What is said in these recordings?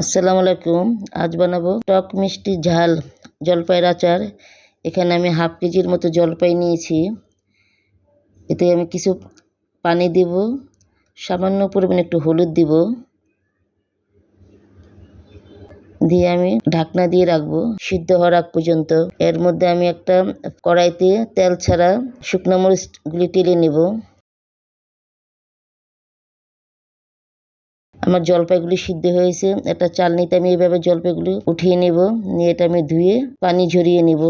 আসসালামু আলাইকুম। আজ বানাবো টক মিষ্টি ঝাল, জলপাইয়ের আচার। এখানে আমি হাফ কেজির মতো জলপাই নিয়েছি। এতে আমি কিছু পানি দিব, সামান্য পরিমাণে একটু হলুদ দিব। দিয়ে আমি ঢাকনা দিয়ে রাখব, সিদ্ধ হওয়ার আগ পর্যন্ত। এর মধ্যে আমি একটা কড়াইতে তেল ছাড়া শুকনো মরিচগুলি টেলে নেব। আমার জলপাইগুলি সিদ্ধ হয়েছে। একটা চালনিতে আমি এইভাবে জলপাইগুলি উঠিয়ে নেব। নিয়ে এটা আমি ধুয়ে পানি ঝরিয়ে নেব।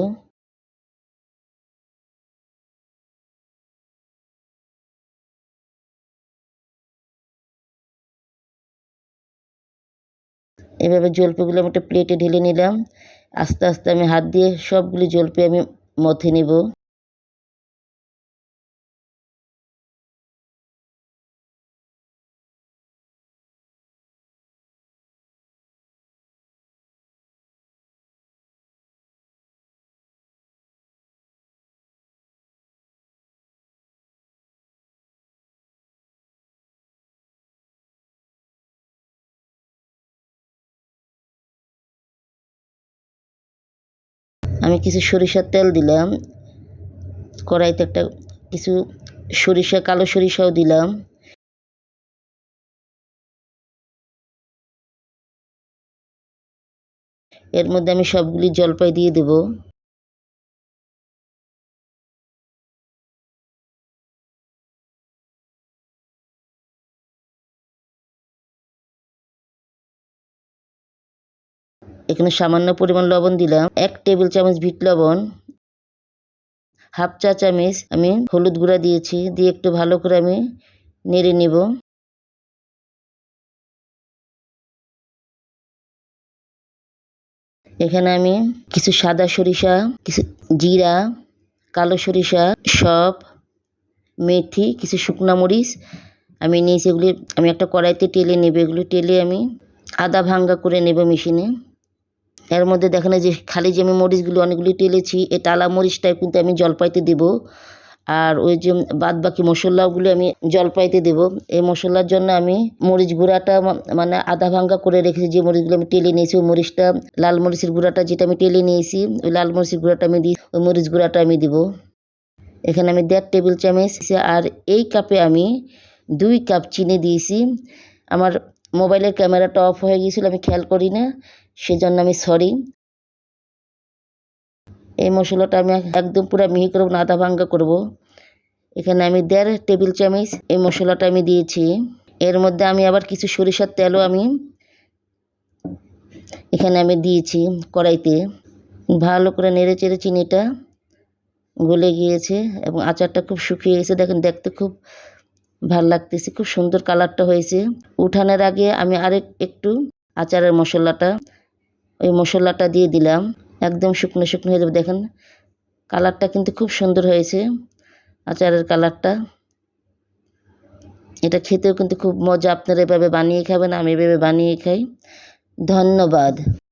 এভাবে জলপাইগুলো আমি একটা প্লেটে ঢেলে নিলাম। আস্তে আস্তে আমি হাত দিয়ে সবগুলি জলপাই আমি মথে নেব। আমি কিছু সরিষার তেল দিলাম। কড়াইতে একটা কিছু সরিষা, কালো সরিষাও দিলাম। এর মধ্যে আমি সবগুলি জলপাই দিয়ে দেব। এখানে সামান্য পরিমাণ লবণ দিলাম। এক টেবিল চামচ ভিট লবণ, হাফ চা চামচ আমি হলুদ গুঁড়া দিয়েছি। দিয়ে একটু ভালো করে আমি নেড়ে নেব। এখানে আমি কিছু সাদা সরিষা, কিছু জিরা, কালো সরিষা, সব, মেথি, কিছু শুকনো মরিচ আমি নিয়েছি। এগুলি আমি একটা কড়াইতে টেলে নেব। এগুলো টেলে আমি আদা ভাঙ্গা করে নেব মেশিনে। এর মধ্যে দেখেন যে খালি যে আমি মরিচগুলো অনেকগুলি টেলেছি, এই টালা মরিচটাই কিন্তু আমি জলপাইতে দেব। আর ওই যে বাদ বাকি মশলাগুলো আমি জলপাইতে দেব। এই মশলার জন্য আমি মরিচ গুঁড়াটা মানে আধা ভাঙ্গা করে রেখেছি। যে মরিচগুলো আমি টেলে নিয়েছি, ওই মরিচটা, লাল মরিচের গুঁড়াটা যেটা আমি টেলে নিয়েছি, ওই লাল মরিচের গুঁড়াটা আমি দিই ওই মরিচ গুঁড়াটা আমি দিব। এখানে আমি দেড় টেবিল চামচ আর এই কাপে আমি দুই কাপ চিনি দিয়েছি। আমার মোবাইলের ক্যামেরাটা অফ হয়ে গিয়েছিল, আমি খেয়াল করি না, সেজন্য আমি সরি এই মশলাটা আমি একদম পুরো মিহি করব, না আধা ভাঙ্গা করব। এখানে আমি দেড় টেবিল চামচ এই মশলাটা আমি দিয়েছি। এর মধ্যে আমি আবার কিছু সরিষার তেলও আমি এখানে আমি দিয়েছি কড়াইতে। ভালো করে নেড়ে চেড়ে চিনিটা গলে গিয়েছে এবং আচারটা খুব শুকিয়ে গেছে, দেখেন দেখতে খুব ভালো লাগতেছে, খুব সুন্দর কালারটা হয়েছে। উঠানের আগে আমি আরেক, একটু আচারের মশলাটা, ওই মশলাটা দিয়ে দিলাম। একদম শুকনো শুকনো হয়ে যাবে, দেখেন। কালারটা কিন্তু খুব সুন্দর হয়েছে, আচারের কালারটা। এটা খেতেও কিন্তু খুব মজা, আপনারা এভাবে বানিয়ে খাবেন, আমি এভাবে বানিয়ে খাই। ধন্যবাদ।